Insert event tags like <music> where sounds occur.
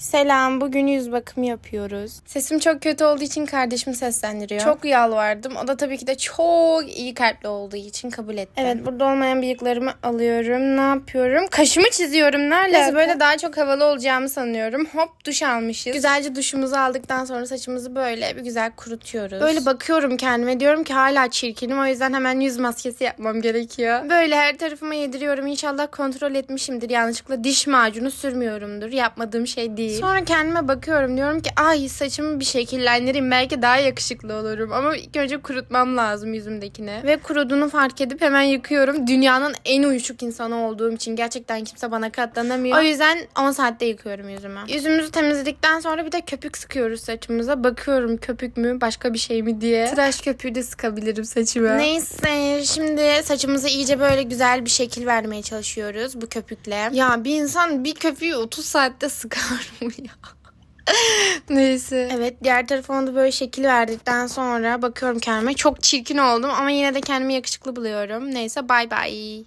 Selam, bugün yüz bakımı yapıyoruz. Sesim çok kötü olduğu için kardeşim seslendiriyor. Çok yalvardım. O da tabii ki de çok iyi kalpli olduğu için kabul etti. Evet, burada olmayan bıyıklarımı alıyorum. Ne yapıyorum? Kaşımı çiziyorum. Ne alaka? Böyle daha çok havalı olacağımı sanıyorum. Hop duş almışız. Güzelce duşumuzu aldıktan sonra saçımızı böyle bir güzel kurutuyoruz. Böyle bakıyorum kendime. Diyorum ki hala çirkinim. O yüzden hemen yüz maskesi yapmam gerekiyor. Böyle her tarafıma yediriyorum. İnşallah kontrol etmişimdir. Yanlışlıkla diş macunu sürmüyorumdur. Yapmadığım şey değil. Sonra kendime bakıyorum. Diyorum ki ay saçımı bir şekillendireyim. Belki daha yakışıklı olurum. Ama ilk önce kurutmam lazım yüzümdekini. Ve kuruduğunu fark edip hemen yıkıyorum. Dünyanın en uyuşuk insanı olduğum için gerçekten kimse bana katlanamıyor. O yüzden 10 saatte yıkıyorum yüzümü. Yüzümüzü temizledikten sonra bir de köpük sıkıyoruz saçımıza. Bakıyorum köpük mü başka bir şey mi diye. Tıraş köpüğü de sıkabilirim saçıma. Neyse şimdi saçımıza iyice böyle güzel bir şekil vermeye çalışıyoruz bu köpükle. Ya bir insan bir köpüğü 30 saatte sıkar ya? <laughs> Neyse. Evet diğer tarafına da böyle şekil verdikten sonra bakıyorum kendime. Çok çirkin oldum ama yine de kendimi yakışıklı buluyorum. Neyse bay bay.